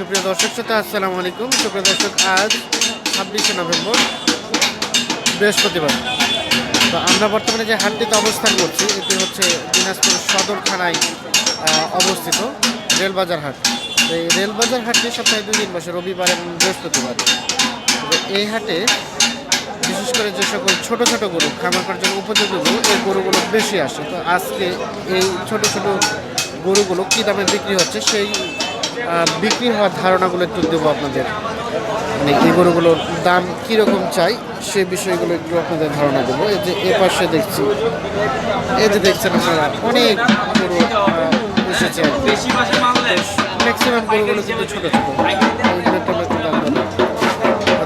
সুপ্রিয় দর্শক শ্রোতা, আসসালামু আলাইকুম। সুপ্রিয় দর্শক, আজ ছাব্বিশে নভেম্বর, বৃহস্পতিবার। তো আমরা বর্তমানে যে হাটটিতে অবস্থান করছি, এটি হচ্ছে দিনাজপুর সদর থানায় অবস্থিত রেলবাজার হাট। তো এই রেলবাজার হাটটি সপ্তাহে দুই দিন বসে রবিবার এবং বৃহস্পতিবার। এই হাটে বিশেষ করে যে সকল ছোট ছোট গরু খামার করার জন্য উপযোগী গরু, এই গরুগুলো বেশি আসে। তো আজকে এই ছোট ছোট গরুগুলো কী দামে বিক্রি হচ্ছে, সেই বিক্রি হওয়ার ধারণাগুলো একটু দেবো আপনাদের। মানে এই গরুগুলোর দাম কীরকম চাই, সে বিষয়গুলো একটু আপনাদের ধারণা দেবো। এই যে এ পাশে দেখছি, এই যে দেখছেন আপনারা, অনেক গরু এসেছে ম্যাক্সিমাম গরুগুলো কিন্তু ছোটো ছোটো।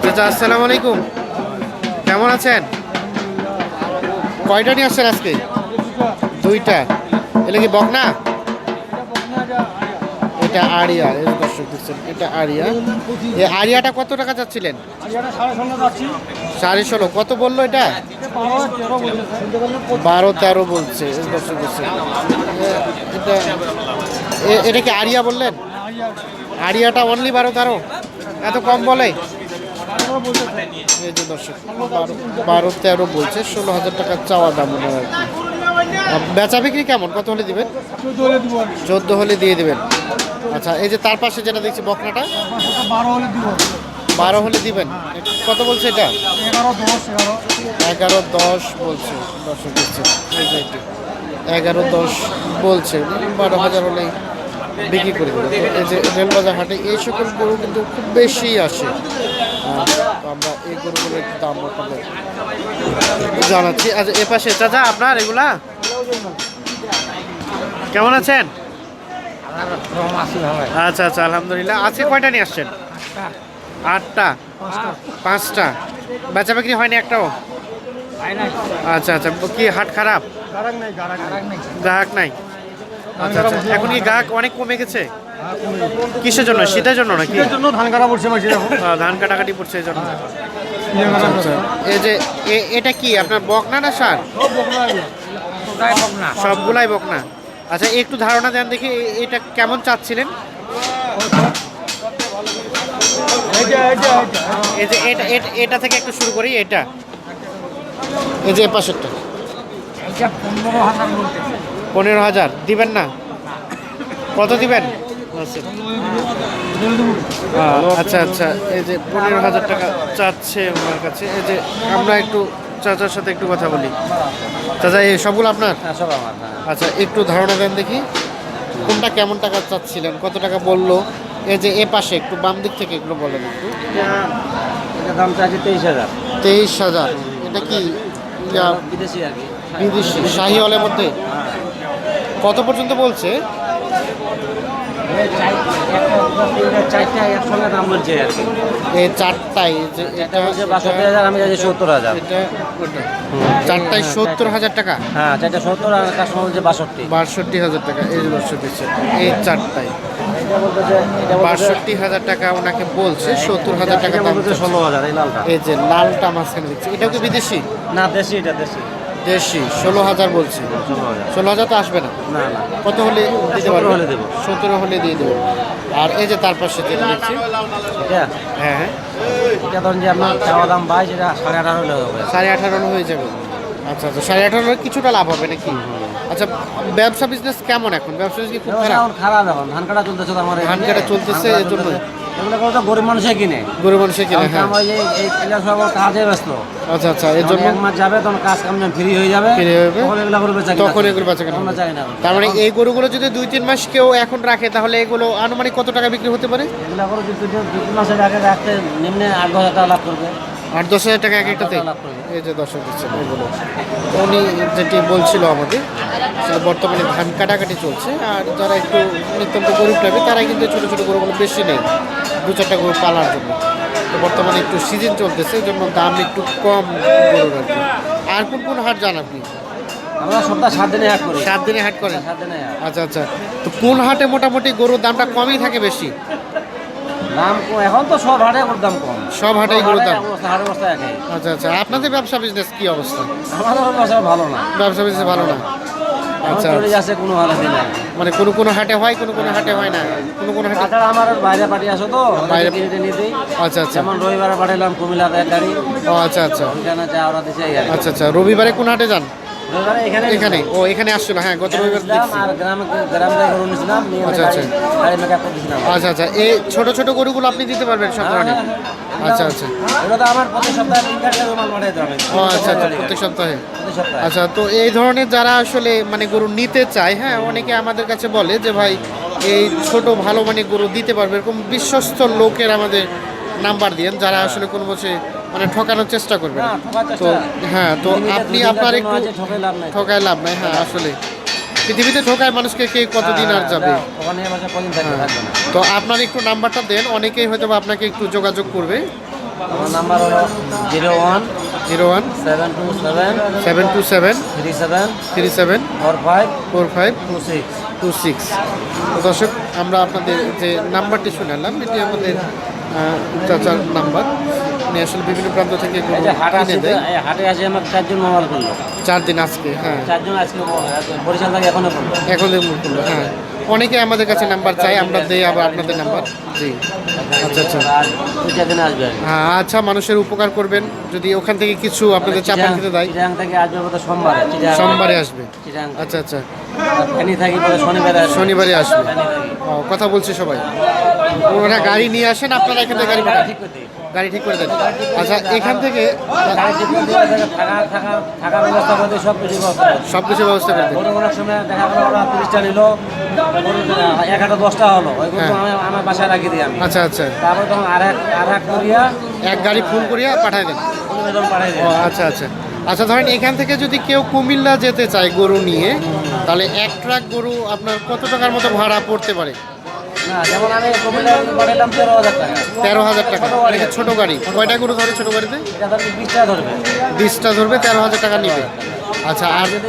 আচ্ছা আসসালামু আলাইকুম। কেমন আছেন? কয়টা নিয়ে আসছেন আজকে? দুইটা। এলে কি বকনা? এটা আরিয়া দর্শক দেখছেন এটা আরিয়া। এই আরিয়াটা কত টাকা যাচ্ছিলেন সাড়ে ষোলো কত বলল এটা? বারো তেরো বলছে। এই দর্শক দেখছেন। এটা এটা কি আরিয়া বললেন? আরিয়াটা অনলি বারো তেরো? এত কম বলে? এই যে দর্শক বারো তেরো বলছে ষোলো হাজার টাকা চাওয়া দাম মনে হয়। আর কি। বেচা বিক্রি কেমন? কত হলে দিবেন? চোদ্দ হলে দিয়ে দিবেন। আচ্ছা এই যে তার পাশে যেটা দেখছি বকনাটা? বারো হলে দিব। বারো হলে দিবেন? কত বলছে এটা? এগারো দশ এগারো। এগারো দশ বলছে। দর্শক দিচ্ছে। এগারো দশ বলছে। বারো হাজার হলেই বিক্রি করে দেবে। এই যে রেলবাজার হাটে এই সকল গরু কিন্তু খুব বেশি আসে। আমরা এই গরুগুলোর একটু দাম আপনাদের জানাচ্ছি। আচ্ছা এ পাশে চাচা আপনার এগুলা? কেমন আছেন? আচ্ছা আচ্ছা আলহামদুলিল্লাহ। আজকে কয়টা নিয়ে আসছেন? আটটা। পাঁচটা। বেচা বিক্রি হয়নি একটাও? আচ্ছা আচ্ছা। কি হাট খারাপ? গ্রাহক নাই। আচ্ছা আচ্ছা। এখন কি গ্রাহক অনেক কমে গেছে? কিসের জন্য? শীতের জন্য নাকি? জন্য ধান কাটা পড়ছে ধান কাটাকাটি পড়ছে এই জন্য। আচ্ছা, এই যে এটা কি আপনার বকনা না সার? সবগুলাই বকনা। আচ্ছা একটু ধারণা দেন দেখি এটা কেমন চাচ্ছিলেন? এই যে এটা এটা- থেকে একটু শুরু করি এটা। এই যে এ পাশেরটা। পনেরো হাজার দিবেন না? কত দিবেন? আচ্ছা। আচ্ছা আচ্ছা এই যে পনেরো হাজার টাকা চাচ্ছে আমার কাছে। এই যে আমরা একটু চাচার সাথে একটু কথা বলি। চাচা এই সবগুলো আপনার? সব আমার আচ্ছা একটু ধারণা দেন দেখি। কোনটা কেমন টাকা চাচ্ছিলেন? কত টাকা বলল? এই যে এ পাশে একটু বাম দিক থেকে এগুলো বলেন একটু। দাম চাইছে তেইশ হাজার। তেইশ হাজার। এটা কি? বিদেশি আর কি। বিদেশি শাহি হলের মধ্যে কত পর্যন্ত বলছে? এই এটা বাষট্টি হাজার আমি সত্তর হাজার। এটা সত্তর হাজার টাকা? হ্যাঁ চারটা সত্তর আর কাস্টমার বলছে বাষট্টি। বাষট্টি হাজার টাকা এই যে দর্শক এই চারটায়। এটা বলতেছে এটা বলতেছে বাষট্টি হাজার টাকা ওনাকে বলছে সত্তর হাজার টাকা দাম ষোলো হাজার এই লালটা। এই যে লালটা মাঝখানে দিচ্ছে। এটাও কি বিদেশি? না দেশি এটা দেশি। দেশি ষোলো হাজার বলছি। ষোলো হাজার তো আসবে না? না না। কত হলে দিতে পারবে? সতেরো হলে দেবো। সতেরো হলে দিয়ে দেবো। আর এই যে তার পাশে যেটা দেখছি হ্যাঁ হ্যাঁ। এটা ধরুন যে আপনার চাওয়া দাম বাইশ এটা সাড়ে আঠারো হলে হবে সাড়ে আঠারো হলে হয়ে যাবে। আচ্ছা আচ্ছা সাড়ে আঠারো কিছুটা লাভ হবে নাকি? আচ্ছা ব্যবসা বিজনেস কেমন এখন? ব্যবসা বিজনেস কি খুব খারাপ? এখন খারাপ এখন। ধান কাটা চলতেছে আমার ধান কাটা চলতেছে, এর জন্যই। এগুলো করে তো গরিব মানুষে কিনে? গরিব মানুষের কিনে হ্যাঁ। এই এই এগুলো সব কাজে ব্যস্ত। আচ্ছা আচ্ছা এর জন্য এক মাস যাবে তখন কাজ কাম ফ্রি হয়ে যাবে Free হয়ে যাবে। তখন এগুলো করবে চাকরি তখন এগুলো বেচা কেনা আমরা চাই না তার মানে এই গরুগুলো যদি দুই তিন মাস কেউ এখন রাখে তাহলে এগুলো আনুমানিক কত টাকা বিক্রি হতে পারে? এগুলো করে যদি দু দু তিন মাসের আগে রাখতে নিম্নে আট দশ হাজার টাকা লাভ করবে। আট দশ হাজার টাকা এক একটাতে? লাভ করবে। এই যে দর্শক দিচ্ছেন এগুলো। উনি যেটি বলছিল আমাদের সেটা বর্তমানে ধান কাটাকাটি চলছে আর যারা একটু নিত্যন্ত গরিব টাইপের তারা কিন্তু ছোটো ছোটো গরুগুলো বেশি নেই দু চারটা গরু পালার জন্য। তো বর্তমানে একটু সিজন চলতেছে এই জন্য দাম একটু কম গরুর আর কি। আর কোন কোন হাট যান আপনি? আমরা সপ্তাহ সাত দিনে হাট করি। সাত দিনে হাট করেন? সাত দিনে আচ্ছা আচ্ছা। তো কোন হাটে মোটামুটি গরুর দামটা কমই থাকে বেশি? দাম এখন তো সব হাটে দাম কম। সব হাটেই গরুর দাম। হাটের অবস্থা একই। আচ্ছা আচ্ছা আপনাদের ব্যবসা বিজনেস কি অবস্থা? আমাদের ব্যবসা ভালো না। ব্যবসা বিজনেস ভালো না? আচ্ছা। চলে যাচ্ছে কোনো মানে কোনো কোনো হাটে হয় কোনো কোনো হাটে হয় না? কোনো কোনো হাটে তাছাড়া আমার বাইরে পার্টি আসো তো বাইরে- বাইরে কিনে নিয়ে দিই আচ্ছা আচ্ছা। যেমন রবিবারে পাঠালাম কুমিল্লার এক গাড়ি। ও আচ্ছা আচ্ছা। ওইখানে যা ওরা। আচ্ছা আচ্ছা। রবিবারে কোন হাটে যান? এখানে ও এখানে আসছিল হ্যাঁ গত রবিবার আচ্ছা, আচ্ছা। আচ্ছা আচ্ছা। এই ছোট ছোট গরুগুলো আপনি দিতে পারবেন সব ধরনের আচ্ছা আচ্ছা। আমার প্রতি সপ্তাহে চারটা রুমাল পাঠিয়ে দিতে হবে। ও আচ্ছা আচ্ছা প্রত্যেক সপ্তাহে। প্রতি সপ্তাহে। আচ্ছা তো এই ধরনের যারা আসলে মানে গরু নিতে চায় হ্যাঁ অনেকে আমাদের কাছে বলে যে ভাই এই ছোট ভালো মানে গরু দিতে পারবে। এরকম বিশ্বস্ত লোকের আমাদের নাম্বার দিয়েন যারা আসলে কোনো বসে মানে ঠকানোর চেষ্টা করবে তো হ্যাঁ তো আপনি আপনার একটু। ঠকায় লাভ নাই। হ্যাঁ আসলে। পৃথিবীতে ঠকায় মানুষকে কে কতদিন আর হ্যাঁ, যাবে? না। তো আপনার একটু নাম্বারটা দেন অনেকেই হয়তো বা আপনাকে একটু যোগাযোগ করবে। আমার নাম্বার হলো zero one zero one seven two seven seven two seven three seven three seven four five four five two six. Two six. দর্শক আমরা আপনাদের যে নাম্বারটি শুনে শুনালাম এটি আমাদের চাচার নাম্বার। উনি আসলে বিভিন্ন প্রান্ত থেকে হাট দেয় হাটে আসে আমার চারজন মোবাইল করল চার দিন আজকে হ্যাঁ। চারজন আজকে পরিচাল থেকে এখনও করল এখন করল হ্যাঁ। অনেকে আমাদের কাছে নাম্বার চাই আমরা দেই আবার আপনাদের নাম্বার জি। আচ্ছা আচ্ছা। হ্যাঁ আচ্ছা মানুষের উপকার করবেন। যদি ওখান থেকে কিছু আপনাদের চাপা খেতে দেয়। সোমবারে। আসবে। আচ্ছা আচ্ছা। শনিবারে আসবে। শনিবারে আসবে। ও কথা বলছে সবাই। ওরা গাড়ি নিয়ে আসেন আপনারা এখান থেকে গাড়ি ঠিক গাড়ি ঠিক করে দেন। আচ্ছা এখান থেকে থাকার ব্যবস্থা সব কিছু সব কিছু ব্যবস্থা করে দেন। অনেক সময় দেখা গেলো ওরা তিরিশটা নিল গরু এক একটা দশটা হলো আমার বাসায় রাখি দিই আমি আচ্ছা আচ্ছা। তারপর তখন আর এক আর এক করিয়া এক গাড়ি ফুল করিয়া পাঠায় দেন। প্রতিবেদন পাঠিয়ে আচ্ছা আচ্ছা। আচ্ছা ধরেন এখান থেকে যদি কেউ কুমিল্লা যেতে চায় গরু নিয়ে, তাহলে এক ট্রাক গরু আপনার কত টাকার মতো ভাড়া পড়তে পারে? যেমন আমি কুমিল্লায় পাঠালাম তেরো হাজার টাকা। তেরো হাজার টাকা। ছোট গাড়ি। এটা ছোট গাড়ি। কয়টা গরু ধরে ছোট গাড়িতে? ধরবে। বিশটা ধরবে তেরো হাজার টাকা নিবে। আচ্ছা আর যদি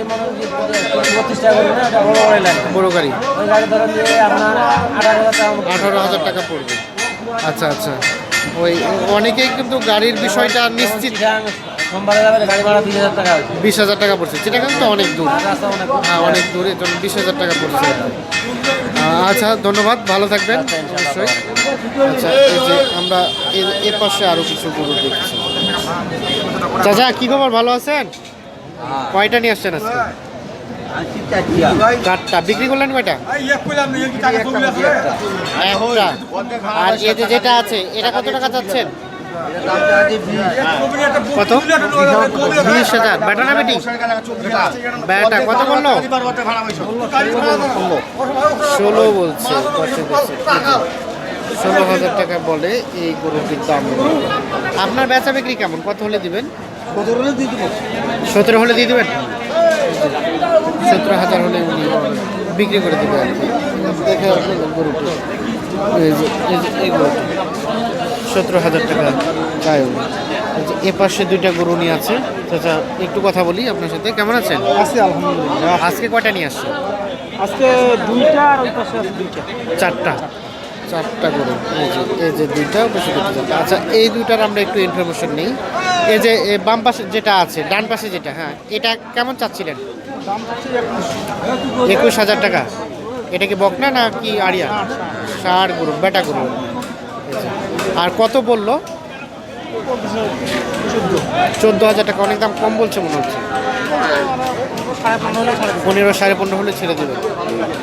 বড় গাড়ি ওই গাড়ি ধরে দিয়ে আপনার আঠারো হাজার টাকা আঠারো হাজার টাকা পড়বে। আচ্ছা আচ্ছা। ওই অনেকেই কিন্তু গাড়ির বিষয়টা নিশ্চিত বিশ হাজার টাকা পড়ছে। সেটা কিন্তু অনেক দূর। হ্যাঁ অনেক দূরে। জন্য বিশ হাজার টাকা পড়ছে। আচ্ছা ধন্যবাদ। ভালো থাকবেন। অবশ্যই। আচ্ছা এই যে আমরা এর- এর পাশে আরও কিছু গরু দেখছি। চাচা কি খবর? ভালো আছেন? কয়টা নিয়ে আসছেন আজকে? চারটা। বিক্রি করলেন কয়টা? আর এই যে যেটা আছে এটা কত টাকা চাচ্ছেন? কত বিশ হাজার। বেটা না বেটি বেটা কত বলল? ষোলো বলছে। ষোলো হাজার টাকা বলে এই গরুটির দাম আপনার বেচা বিক্রি কেমন? কত হলে দিবেন? সতেরো হলে দিয়ে দেবেন? সতেরো হাজার হলে বিক্রি করে দেবে আর কি। গরুটি। সতেরো হাজার টাকা। চাই উনি এই যে এ পাশে দুইটা গরু নিয়ে আছে। চাচা একটু কথা বলি আপনার সাথে। কেমন আছেন? আছে আলহামদুলিল্লাহ। আজকে কয়টা নিয়ে আসছে আজকে দুইটা আর ওই পাশে আছে দুইটা। চারটা। চারটা গরু। এই যে এই যে দুইটা দুইটা। আচ্ছা এই দুইটার আমরা একটু ইনফরমেশন নেই। এই যে এ বাম পাশে যেটা আছে ডান পাশে যেটা হ্যাঁ এটা কেমন চাচ্ছিলেন? একুশ হাজার টাকা। এটা কি বকনা না কি আরিয়া সার গরু বেটা গরু। আর কত বলল চোদ্দ হাজার টাকা অনেক দাম কম বলছে মনে হচ্ছে। পনেরো সাড়ে পনেরো হলে ছেড়ে দেবে।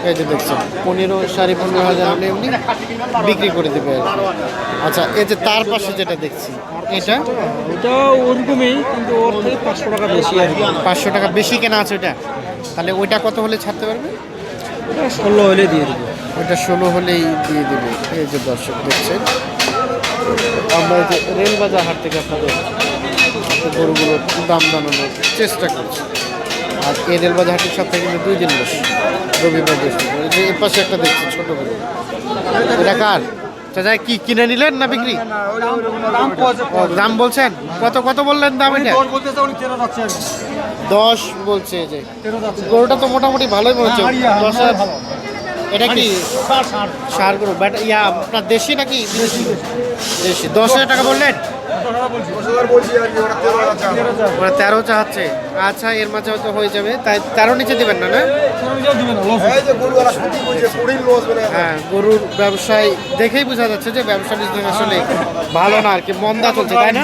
এই যে দেখছেন পনেরো সাড়ে পনেরো হাজার হলে এমনি বিক্রি করে দেবে আচ্ছা এই যে তার পাশে যেটা দেখছি এটা? ওটা ওরকমই কিন্তু ওর থেকে পাঁচশো টাকা বেশি আর পাঁচশো টাকা বেশি কেনা আছে ওটা? তাহলে ওইটা কত হলে ছাড়তে পারবে? ষোলো হলে দিয়ে দেবো। ওইটা ষোলো হলেই দিয়ে দেবে। এই যে দর্শক দেখছেন, আমরা যে রেলবাজার হাট থেকে আপনাদের গরুগুলো দাম জানানোর চেষ্টা করছি। আর এই রেলবাজার হাটের সপ্তাহে কিন্তু দুই দিন বসে, রবিবার বৃহস্পতিবার। যে এর পাশে একটা দেখছি, ছোটো গরু। এটা কার? চাচা কি কিনে নিলেন না বিক্রি দাম বলছেন কত কত বললেন দাম এটা দশ বলছে যে গরুটা তো মোটামুটি ভালোই বলছে দশ এটা কি সার গরু ব্যাট ইয়া আপনার দেশি নাকি দেশি দশ হাজার টাকা বললেন ওরা তেরো চাচ্ছে আচ্ছা এর মাঝে হয়তো হয়ে যাবে। তাই তেরো নিচে দিবেন না না? হ্যাঁ গরুর ব্যবসায় দেখেই বোঝা যাচ্ছে যে ব্যবসা বিজনেস আসলে ভালো না আর কি মন্দা চলছে তাই না?